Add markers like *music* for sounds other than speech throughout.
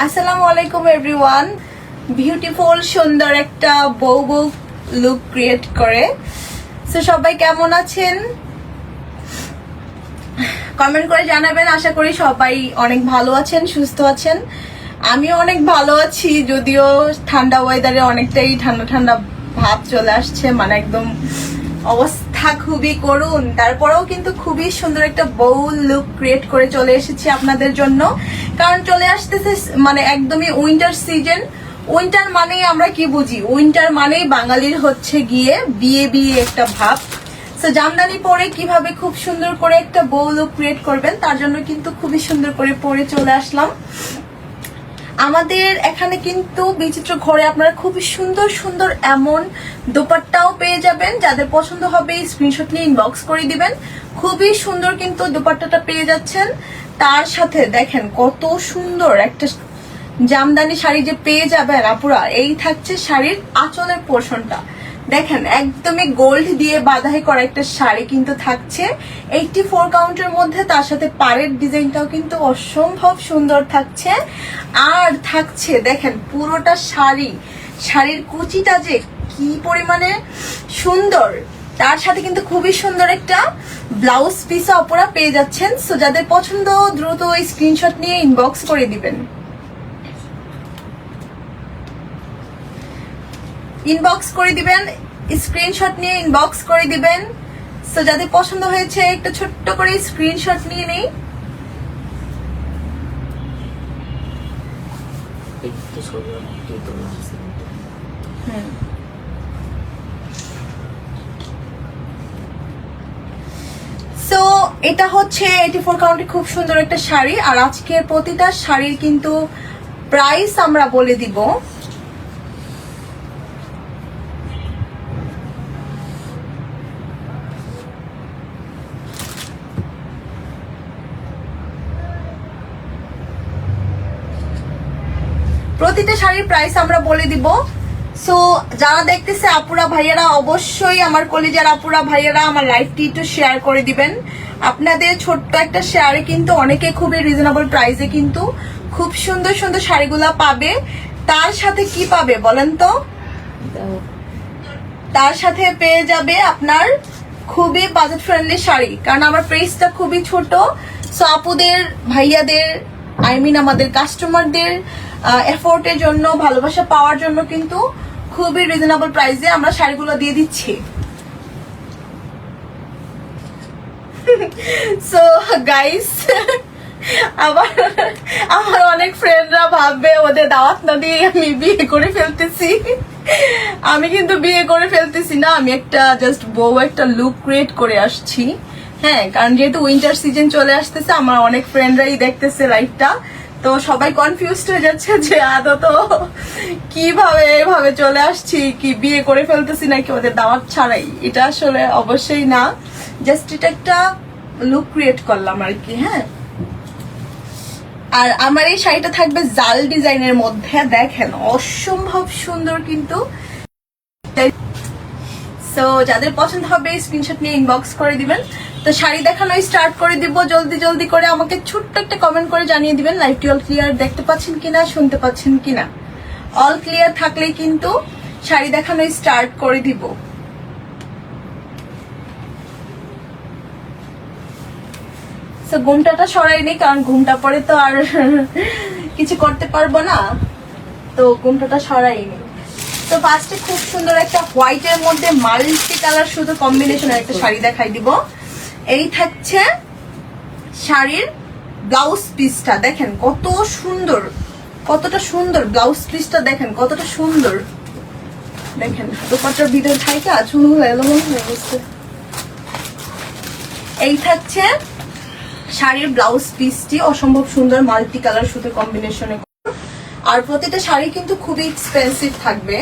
আসসালামু আলাইকুম everyone beautiful সুন্দর একটা বউ বউ লুক ক্রিয়েট করে। সো সবাই কেমন আছেন? কমেন্ট করে জানাবেন, আশা করি সবাই অনেক ভালো আছেন, সুস্থ আছেন। আমিও অনেক ভালো আছি, যদিও ঠান্ডা ওয়েদারে অনেকটাই ঠান্ডা ঠান্ডা ভাব চলে আসছে মানে একদম অবস্থা খুবই করুন তারপরেও কিন্তু খুবই সুন্দর একটা বউ লুক ক্রিয়েট করে চলে এসেছি আপনাদের জন্য। কারণ চলে আসতেছে মানে একদমই উইন্টার সিজন উইন্টার মানেই আমরা কি বুঝি? উইন্টার মানেই বাঙালির হচ্ছে গিয়ে বিয়ে বিয়ে একটা ভাব। তো জামদানি পরে কীভাবে খুব সুন্দর করে একটা বউ লুক ক্রিয়েট করবেন, তার জন্য কিন্তু খুবই সুন্দর করে পরে চলে আসলাম। আমাদের এখানে কিন্তু বিচিত্র ঘরে আপনারা খুব সুন্দর সুন্দর এমন দোপাট্টাও পেয়ে যাবেন। যাদের পছন্দ হবে স্ক্রিনশট নিয়ে ইনবক্স করে দিবেন। খুবই সুন্দর কিন্তু দোপাট্টাটা পেয়ে যাচ্ছেন। তার সাথে দেখেন কত সুন্দর একটা জামদানি শাড়ি যে পেয়ে যাবেন আপুরা, এই থাকছে শাড়ির আঁচলের পোর্শনটা দেখেন, একদমই গোল্ড দিয়ে বাধাই করা একটা শাড়ি কিন্তু থাকছে। এইটি ফোর কাউন্টের মধ্যে তার সাথে পাড়ের ডিজাইনটাও কিন্তু অসম্ভব সুন্দর থাকছে। আর থাকছে, দেখেন, পুরোটা শাড়ি। শাড়ির কুচিটা যে কি পরিমাণে সুন্দর, তার সাথে কিন্তু খুবই সুন্দর একটা ব্লাউজ পিস অপরা পেয়ে যাচ্ছেন। সো যাদের পছন্দ, দ্রুত ওই স্ক্রিনশট নিয়ে ইনবক্স করে দিবেন। ইনবক্স করে দিবেন স্ক্রিনশট নিয়ে ইনবক্স করে দিবেন। সো যাদের পছন্দ হয়েছে একটা ছোট্ট করে স্ক্রিনশট নিয়ে নেই। সো এটা হচ্ছে এইটি ফোর কাউন্টে খুব সুন্দর একটা শাড়ি। আর আজকের প্রতিটা শাড়ির কিন্তু প্রাইস আমরা বলে দিব। প্রতিটা শাড়ির প্রাইস আমরা বলে দিব। সো যারা দেখতেছে আপুরা ভাইয়ারা, অবশ্যই আমার কলেজের আপুরা ভাইয়ারা আমার লাইফটি একটু শেয়ার করে দিবেন। আপনাদের ছোট্ট একটা শেয়ারে কিন্তু অনেকে খুবই রিজনেবল প্রাইসে কিন্তু খুব সুন্দর সুন্দর শাড়িগুলো পাবে। তার সাথে কি পাবে বলেন তো? তার সাথে পেয়ে যাবে আপনার খুবই বাজেট ফ্রেন্ডলি শাড়ি। কারণ আমার প্রাইসটা খুবই ছোট। সো আপুদের, ভাইয়াদের আই মিন আমাদের কাস্টমারদের এফোর্টের জন্য, ভালোবাসা পাওয়ার জন্য কিন্তু খুবই রিজনেবল প্রাইসে আমরা শাড়িগুলো দিয়ে দিচ্ছি। সো গাইস আবার আমার অনেক ফ্রেন্ডরা ভাববে, ওদের দাওয়াত না দিয়ে আমি বিয়ে করে ফেলতেছি। আমি কিন্তু বিয়ে করে ফেলতেছি না, আমি একটা জাস্ট বউ, একটা লুক ক্রিয়েট করে আসছি। হ্যাঁ কারণ যেহেতু উইন্টার সিজন চলে আসতেছে, আমার অনেক ফ্রেন্ডরাই দেখতেছে লাইফটা তো সবাই কনফিউজড হয়ে যাচ্ছে যে আদত, কীভাবে এভাবে চলে আসছি, কি বিয়ে করে ফেলতেছি নাকি ওদের দাওয়াত ছাড়াই? এটা আসলে অবশ্যই না। জাস্ট এটা একটা লুক ক্রিয়েট করলাম আর কি হ্যাঁ? আর আমার এই শাড়িটা থাকবে জাল ডিজাইনের মধ্যে, দেখেন, অসম্ভব সুন্দর কিন্তু। সো যাদের পছন্দ হবে স্ক্রিনশট নিয়ে ইনবক্স করে দিবেন। তো শাড়ি দেখানো স্টার্ট করে দিব। জলদি জলদি করে আমাকে ছোট্ট একটা কমেন্ট করে জানিয়ে দিবেন লাইভটি অল ক্লিয়ার দেখতে পাচ্ছেন কিনা, শুনতে পাচ্ছেন কিনা। অল ক্লিয়ার থাকলেই কিন্তু শাড়ি দেখানো স্টার্ট করে দিব। তো ঘুমটাটা সরাইনি কারণ ঘুমটা পরে তো আর *laughs* কিছু করতে পারব না। তো ঘুমটাটা সরাইনি তো ফার্স্টে খুব সুন্দর একটা হোয়াইটের মধ্যে মাল্টি কালার শুধু কম্বিনেশনের একটা শাড়ি দেখাই দিব। এই থাকছে শাড়ির ব্লাউজ পিসটা দেখেন কত সুন্দর, কতটা সুন্দর ব্লাউজ পিসটা দেখেন, কতটা সুন্দর। দেখেন দোপাটার ভিতরে থাইকা হয়ে গেছে এই থাকছে শাড়ির ব্লাউজ পিসটি অসম্ভব সুন্দর মাল্টি কালার সুতো কম্বিনেশনে আর প্রতিটা শাড়ি কিন্তু খুবই এক্সপেন্সিভ থাকবে।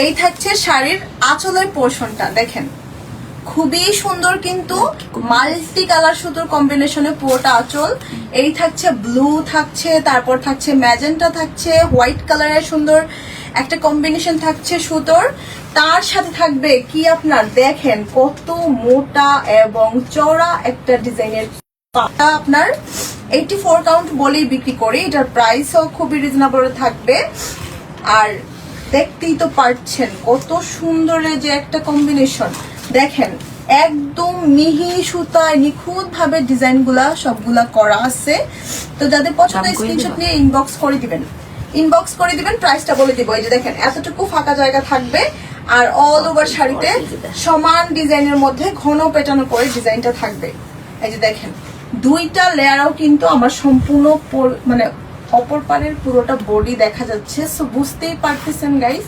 এই থাকছে শাড়ির আঁচলের পোর্শনটা, দেখেন। খুবই সুন্দর কিন্তু মাল্টি কালার সুতোর কম্বিনেশনে পুরোটা আঁচল। এই থাকছে ব্লু থাকছে, তারপর থাকছে ম্যাজেন্টা থাকছে, হোয়াইট কালারের সুন্দর একটা কম্বিনেশন থাকছে সুতোর। তার সাথে থাকবে কি আপনার, দেখেন কত মোটা এবং চড়া একটা ডিজাইনের এটা আপনার। এইটি ফোর কাউন্ট বলেই বিক্রি করি, এটার প্রাইসও খুবই রিজনেবল থাকবে। আর দেখতেই তো পারছেন কত সুন্দরের যে একটা কম্বিনেশন দেখেন একদম মিহি সুতায় নিখুঁত ভাবে ডিজাইনগুলা সবগুলা করা আছে। তো যাদের পছন্দ স্ক্রিনশট নিয়ে ইনবক্স করে দিবেন। ইনবক্স করে দিবেন প্রাইসটা বলে দিব। এই যে দেখেন এতটুকু ফাঁকা জায়গা থাকবে আর অল ওভার শাড়িতে সমান ডিজাইনের মধ্যে ঘন পেটানো করে ডিজাইনটা থাকবে। এই যে দেখেন দুইটা লেয়ারও কিন্তু আমার সম্পূর্ণ মানে অপর পারের পুরোটা বডি দেখা যাচ্ছে। সো বুঝতেই পারতেছেন গাইস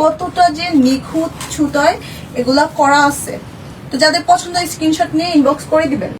কতটা যে নিখুঁত ছুতয় এগুলা করা আছে। তো যাদের পছন্দ স্ক্রিনশট নিয়ে ইনবক্স করে দিবেন।